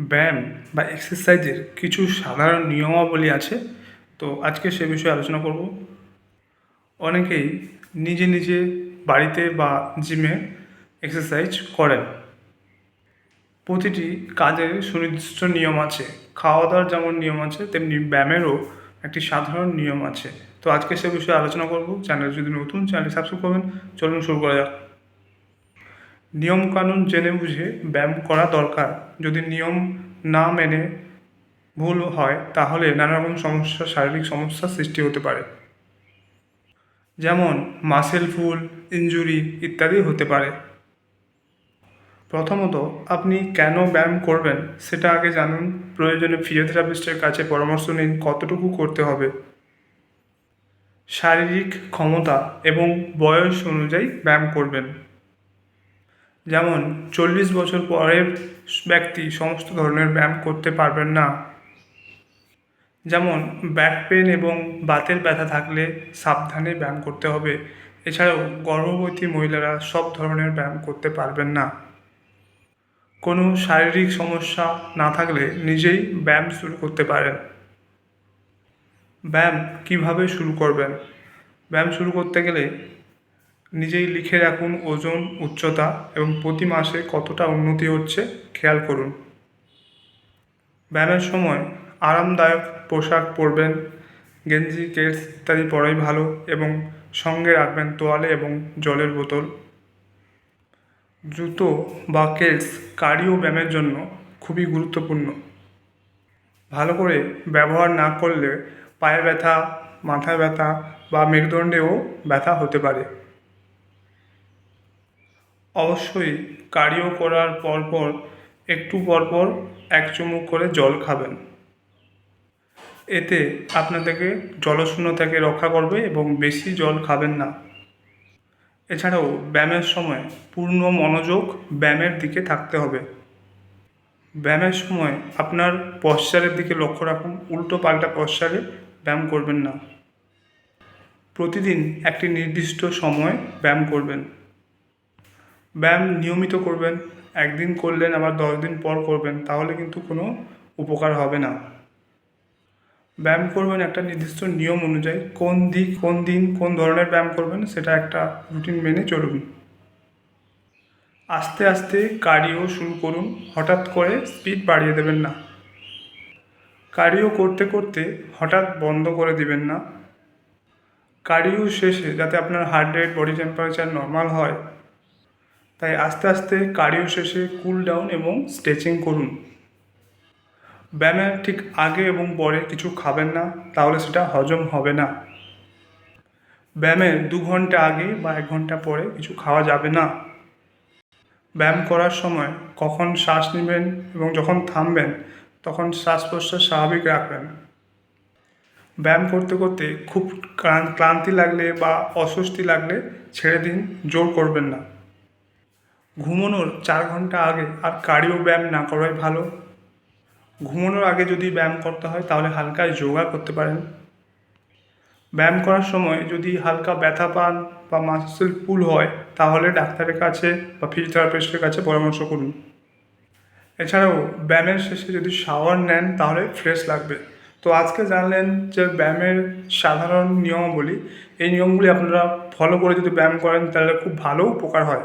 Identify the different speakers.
Speaker 1: ব্যায়াম বা এক্সারসাইজের কিছু সাধারণ নিয়মাবলী আছে। তো আজকে সে বিষয়ে আলোচনা করব। অনেকেই নিজে নিজে বাড়িতে বা জিমে এক্সারসাইজ করেন। প্রতিটি কাজের সুনির্দিষ্ট নিয়ম আছে। খাওয়া দাওয়ার যেমন নিয়ম আছে, তেমনি ব্যায়ামেরও একটি সাধারণ নিয়ম আছে। তো আজকে সে বিষয়ে আলোচনা করব। চ্যানেল যদি নতুন চ্যানেল সাবস্ক্রাইব করবেন। চলুন শুরু করা যাক। নিয়মকানুন জেনে বুঝে ব্যায়াম করা দরকার। যদি নিয়ম না মেনে ভুল হয়, তাহলে নানা রকম সমস্যা, শারীরিক সমস্যার সৃষ্টি হতে পারে। যেমন মাসেল ফুল, ইনজুরি ইত্যাদি হতে পারে। প্রথমত, আপনি কেন ব্যায়াম করবেন সেটা আগে জানুন। প্রয়োজনে ফিজিওথেরাপিস্টের কাছে পরামর্শ নিন কতটুকু করতে হবে। শারীরিক ক্ষমতা এবং বয়স অনুযায়ী ব্যায়াম করবেন। যেমন, চল্লিশ বছর পরের ব্যক্তি সমস্ত ধরনের ব্যায়াম করতে পারবেন না। যেমন ব্যাক পেন এবং বাতের ব্যথা থাকলে সাবধানে ব্যায়াম করতে হবে। এছাড়াও, গর্ভবতী মহিলারা সব ধরনের ব্যায়াম করতে পারবেন না। কোনো শারীরিক সমস্যা না থাকলে নিজেই ব্যায়াম শুরু করতে পারেন। ব্যায়াম কীভাবে শুরু করবেন? ব্যায়াম শুরু করতে গেলে নিজেই লিখে রাখুন ওজন, উচ্চতা এবং প্রতি মাসে কতটা উন্নতি হচ্ছে, খেয়াল করুন। ব্যায়ামের সময় আরামদায়ক পোশাক পরবেন, গেঞ্জি কেটস ইত্যাদি পরাই ভালো এবং সঙ্গে রাখবেন তোয়ালে এবং জলের বোতল। জুতো বা কেটস কার্ডিও ব্যায়ামের জন্য খুবই গুরুত্বপূর্ণ। ভালো করে ব্যবহার না করলে পায়ে ব্যথা, মাথায় ব্যথা বা মেরুদণ্ডেও ব্যথা হতে পারে। অবশ্যই কার্ডিও করার পরপর একটু পরপর এক চুমুক করে জল খাবেন। এতে আপনাদেরকে জলশূন্য থেকে রক্ষা করবে এবং বেশি জল খাবেন না। এছাড়াও ব্যায়ামের সময় পূর্ণ মনোযোগ ব্যায়ামের দিকে থাকতে হবে। ব্যায়ামের সময় আপনার পশ্চারের দিকে লক্ষ্য রাখুন উল্টো পাল্টা পশ্চারে ব্যায়াম করবেন না। প্রতিদিন একটি নির্দিষ্ট সময় ব্যায়াম করবেন। ব্যায়াম নিয়মিত করবেন, একদিন করলেন, আবার দশ দিন পর করবেন, তাহলে কিন্তু কোনো উপকার হবে না। ব্যায়াম করবেন একটা নির্দিষ্ট নিয়ম অনুযায়ী, কোন দিক, কোন দিন, কোন ধরনের ব্যায়াম করবেন, সেটা একটা রুটিন মেনে চলুন। আস্তে আস্তে কার্ডিও শুরু করুন, হঠাৎ করে স্পিড বাড়িয়ে দেবেন না। কার্ডিও করতে করতে হঠাৎ বন্ধ করে দিবেন না। কার্ডিও শেষে যাতে আপনার heart rate body temperature normal হয় তাই আস্তে আস্তে কার্ডিও শেষে কুল ডাউন এবং স্ট্রেচিং করুন। ব্যায়ামের ঠিক আগে এবং পরে কিছু খাবেন না, তাহলে সেটা হজম হবে না। ব্যায়ামের দু ঘণ্টা আগে বা এক ঘণ্টা পরে কিছু খাওয়া যাবে না। ব্যায়াম করার সময় কখন শ্বাস নেবেন এবং যখন থামবেন, তখন শ্বাস প্রশ্বাস স্বাভাবিক রাখবেন। ব্যায়াম করতে করতে খুব ক্লান্তি লাগলে বা অস্বস্তি লাগলে ছেড়ে দিন, জোর করবেন না। ঘুমানোর চার ঘণ্টা আগে আর কার্ডিও ব্যায়াম না করাই ভালো। ঘুমানোর আগে যদি ব্যায়াম করতে হয়, তাহলে হালকা যোগা করতে পারেন। ব্যায়াম করার সময় যদি হালকা ব্যথা পান বা মাসেল পুল হয়, তাহলে ডাক্তারের কাছে বা ফিজিওথেরাপিস্টের কাছে পরামর্শ করুন। এছাড়াও ব্যায়ামের শেষে যদি শাওয়ার নেন, তাহলে ফ্রেশ লাগবে। তো আজকে জানলেন যে ব্যায়ামের সাধারণ নিয়মাবলী। এই নিয়মগুলি আপনারা ফলো করে যদি ব্যায়াম করেন, তাহলে খুব ভালো উপকার হয়।